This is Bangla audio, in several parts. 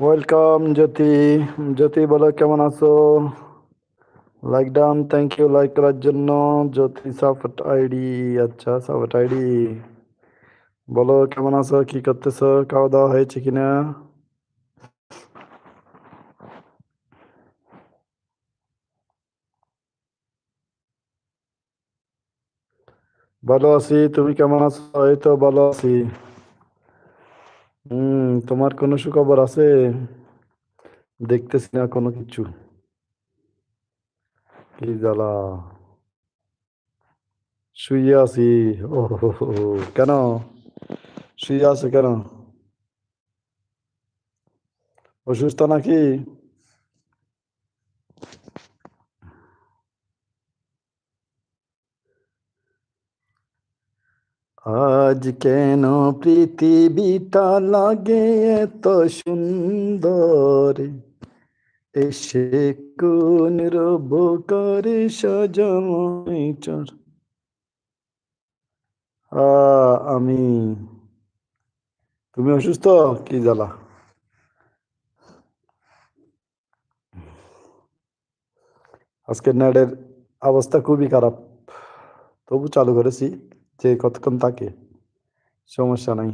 ওয়েলকাম জ্যোতি জ্যোতি বলো কেমন আছো like done thank you like করার জন্য জ্যোতি সাপোর্ট আইডি আচ্ছা সাপোর্ট আইডি বলো কেমন আছো কি করতেছো খাওয়া দাওয়া হয়েছে কিনা ভালো আছি তুমি কেমন আছো এই তো ভালো আছি হুম, তোমার কোনো সুখবর আছে? দেখতেছি না কোনো কিছু। কি জ্বালা। শুয়ে আছি। ও। কেন? শুয়ে আছে কেন? অসুস্থ নাকি? আজ কেন পৃথিবীটা লাগে এত সুন্দর? এসে কোন রব করে সাজাই চর আমি, তুমি অসুস্থ কি জ্বালা? আজকে নেটের অবস্থা খুবই খারাপ। তবু চালু করেছি। যে কতক্ষণ থাকে? সমস্যা নাই।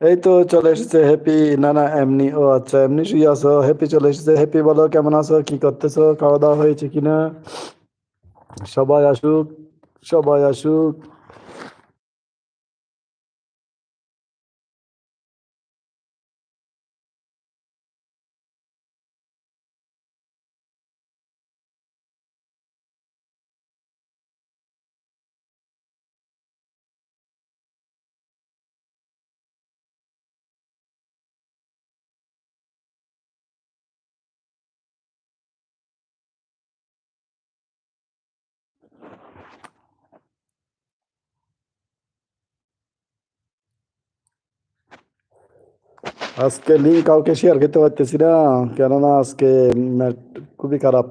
এই তো চলে এসেছে হ্যাপি না না এমনি, ও আচ্ছা এমনি শুয়ে আছো হ্যাপি চলে এসেছে। হ্যাপি বলো, কেমন আছো? কি করতেছো? খাওয়া দাওয়া হয়েছে কিনা? সবাই আসুক সবাই আসুক। আজকে লিঙ্ক কাউকে শেয়ার করতে পারতেছি না। কেননা আজকে খুবই খারাপ।